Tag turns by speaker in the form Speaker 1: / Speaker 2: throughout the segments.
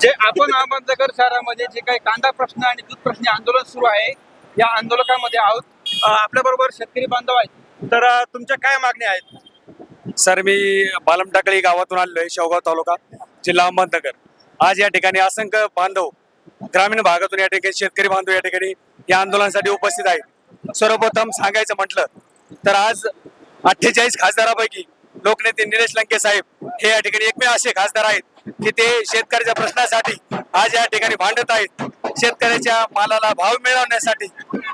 Speaker 1: जे आपण अहमदनगर शहरामध्ये जे काही कांदा प्रश्न आणि दूध प्रश्न आंदोलन सुरू आहे या आंदोलकामध्ये आहोत. आपल्या बरोबर शेतकरी बांधव आहेत. तर तुमच्या काय मागण्या आहेत?
Speaker 2: सर मी बालमटाकळी गावातून आलेलो आहे शेवगाव तालुका जिल्हा अहमदनगर. आज या ठिकाणी असंख्य बांधव ग्रामीण भागातून या ठिकाणी शेतकरी बांधव या ठिकाणी या आंदोलनासाठी उपस्थित आहेत. सर्वप्रथम सांगायचं म्हटलं तर आज अठ्ठेचाळीस खासदारापैकी लोकनेते निलेश लंके साहेब हे या ठिकाणी एकमेव असे खासदार आहेत की ते शेतकऱ्याच्या प्रश्नासाठी आज या ठिकाणी भांडत आहेत. शेतकऱ्याच्या मालाला भाव मिळवण्यासाठी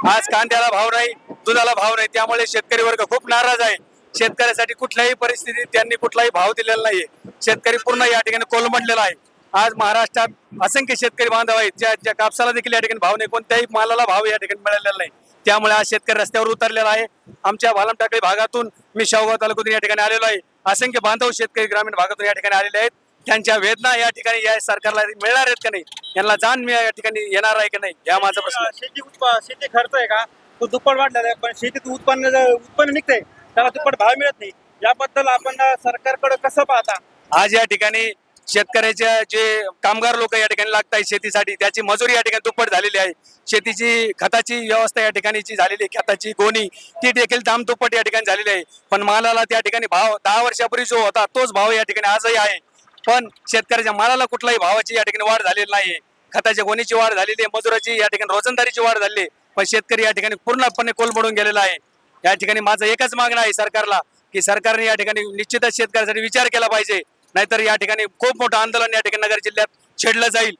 Speaker 2: आज कांद्याला भाव नाही दुधाला भाव नाही त्यामुळे शेतकरी वर्ग खूप नाराज आहे. शेतकऱ्यासाठी कुठल्याही परिस्थितीत त्यांनी कुठलाही भाव दिलेला नाहीये. शेतकरी पूर्ण या ठिकाणी कोलमडलेला आहे. आज महाराष्ट्रात असंख्य शेतकरी बांधव आहेत ज्या ज्या कापसाला देखील या ठिकाणी भाव नाही कोणत्याही मालाला भाव या ठिकाणी मिळालेला नाही. त्यामुळे आज शेतकरी रस्त्यावर उतरलेला आहे. आमच्या भालम टाकळी भागातून मी शाहूगाव तालुक्यातून या ठिकाणी आलेलो आहे. असंख्य बांधव शेतकरी ग्रामीण भागातून या ठिकाणी आलेले आहेत. त्यांच्या वेदना या ठिकाणी या सरकारला मिळणार आहेत का नाही? यांना जाण मी या ठिकाणी येणार आहे का नाही? या माझा प्रश्न.
Speaker 1: शेती उत्पा- शेती खर्च आहे का? तो दुप्पट वाढलेला आहे पण शेतीत उत्पन्न उत्पन्न निघतंय त्याला दुप्पट भाव मिळत नाही. याबद्दल आपण सरकारकडे कसं पाहता?
Speaker 2: आज या ठिकाणी शेतकऱ्याच्या जे कामगार लोक या ठिकाणी लागत आहेत शेतीसाठी त्याची मजुरी या ठिकाणी दुप्पट झालेली आहे. शेतीची खताची व्यवस्था या ठिकाणी जी झालेली आहे. खताची गोणी ती देखील दाम दुप्पट या ठिकाणी झालेली आहे. पण मालाला त्या ठिकाणी भाव दहा वर्षापूर्वी जो होता तोच भाव या ठिकाणी आजही आहे. पण शेतकऱ्याच्या मालाला कुठलाही भावाची या ठिकाणी वाढ झालेली नाही खताच्या गोणीची वाढ झालेली आहे मजुराची या ठिकाणी रोजंदारीची वाढ झालेली आहे. पण शेतकरी या ठिकाणी पूर्णपणे कोलमडून गेलेला आहे. या ठिकाणी माझं एकच मागणं आहे सरकारला की सरकारने या ठिकाणी निश्चितच शेतकऱ्यासाठी विचार केला पाहिजे. नाहीतर या ठिकाणी खूप मोठं आंदोलन या ठिकाणी नगर जिल्ह्यात छेडलं जाईल.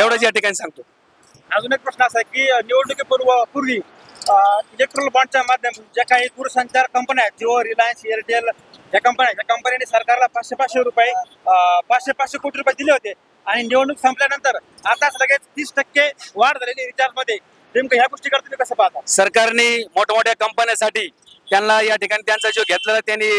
Speaker 2: एवढंच या ठिकाणी सांगतो.
Speaker 1: अजून एक प्रश्न असा आहे की निवडणुकीपूर्व पूर्वी इलेक्ट्रॉनिक बॉन्डच्या माध्यमातून ज्या काही दूरसंचार कंपन्या आहेत जिओ रिलायन्स एअरटेल या कंपन्या या कंपन्यांनी सरकारला पाचशे पाचशे रुपये पाचशे पाचशे कोटी रुपये दिले होते. आणि निवडणूक संपल्यानंतर आताच लगेच तीस टक्के वाढ झालेली रिचार्जमध्ये नेमकं ह्या गोष्टीकडे तुम्ही कसं पाहता?
Speaker 2: सरकारने मोठमोठ्या कंपन्यांसाठी त्यांना या ठिकाणी त्यांचा जो घेतलेला त्यांनी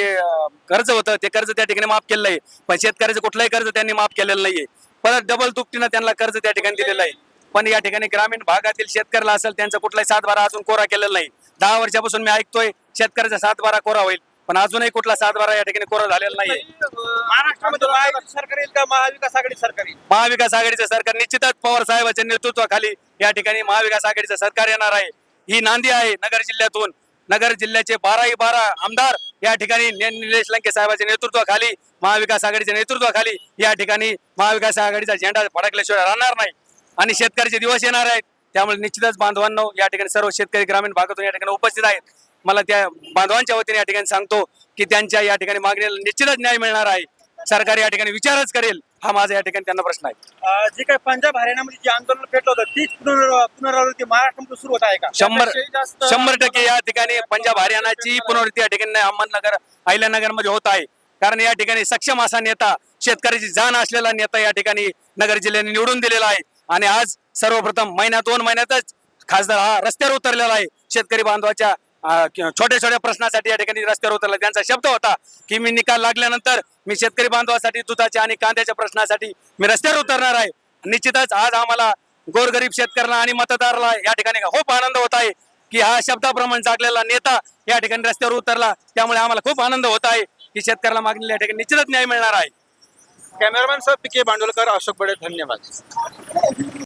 Speaker 2: कर्ज होतं ते कर्ज त्या ठिकाणी माफ केलेलं आहे. पण शेतकऱ्याचं कुठलंही कर्ज त्यांनी माफ केलेलं नाहीये. परत डबल तुकटीनं त्यांना कर्ज त्या ठिकाणी दिलेलं आहे. पण या ठिकाणी ग्रामीण भागातील शेतकऱ्याला असेल त्यांचा कुठलाही सातबारा अजून कोरा केलेला नाही. दहा वर्षापासून मी ऐकतोय शेतकऱ्याचा सातबारा कोरा होईल. पण अजूनही कुठला सातबारा या ठिकाणी कोरा झालेला नाहीये.
Speaker 1: महाराष्ट्रामध्ये महायुती सरकार येईल का? महाविकास आघाडी सरकार येईल.
Speaker 2: महाविकास आघाडीचं सरकार निश्चितच पवार साहेबांच्या नेतृत्वाखाली या ठिकाणी महाविकास आघाडीचं सरकार येणार आहे. ही नांदी आहे नगर जिल्ह्यातून. नगर जिल्ह्याचे बाराही बारा आमदार या ठिकाणी निलेश लंके साहेबांच्या नेतृत्वाखाली महाविकास आघाडीच्या नेतृत्वाखाली या ठिकाणी महाविकास आघाडीचा झेंडा फडकल्याशिवाय राहणार नाही. आणि शेतकऱ्याचे दिवस येणार आहेत. त्यामुळे निश्चितच बांधवांनो या ठिकाणी सर्व शेतकरी ग्रामीण भागातून या ठिकाणी उपस्थित आहेत. मला त्या बांधवांच्या वतीने या ठिकाणी सांगतो की त्यांच्या या ठिकाणी मागणीला निश्चितच न्याय मिळणार आहे. सरकार या ठिकाणी विचारच करेल. हा माझा या ठिकाणी त्यांना प्रश्न आहे.
Speaker 1: अ, जे काही पंजाब हरियाणामध्ये जे आंदोलन पेटलं होतं तीच पुनर पुनरावृत्ती महाराष्ट्रामध्ये सुरू होत आहे का?
Speaker 2: शंभर
Speaker 1: त्यापेक्षाही जास्त
Speaker 2: शंभर टक्के या ठिकाणी पंजाब हरियाणाची पुनरावृत्ती या ठिकाणी अहमदनगर अहिल्यानगरमध्ये होत आहे. कारण या ठिकाणी सक्षम असा नेता शेतकऱ्याची जाण असलेला नेता या ठिकाणी नगर जिल्ह्याने निवडून दिलेला आहे. आणि आज सर्वप्रथम महिन्यात दोन महिन्यातच खासदार हा रस्त्यावर उतरलेला आहे. शेतकरी बांधवाच्या छोट्या छोट्या प्रश्नासाठी या ठिकाणी रस्त्यावर उतरला. त्यांचा शब्द होता की मी निकाल लागल्यानंतर मी शेतकरी बांधवासाठी दुधाच्या आणि कांद्याच्या प्रश्नासाठी मी रस्त्यावर उतरणार आहे. निश्चितच आज आम्हाला गोरगरीब शेतकऱ्याला आणि मतदाराला या ठिकाणी खूप आनंद होत आहे की हा शब्दाप्रमाणे जागलेला नेता या ठिकाणी रस्त्यावर उतरला. त्यामुळे आम्हाला खूप आनंद होत आहे की शेतकऱ्याला मागणी या ठिकाणी निश्चितच न्याय मिळणार आहे.
Speaker 1: कॅमेरामॅन साहेब पी के बांडोलकर अशोक बडे धन्यवाद.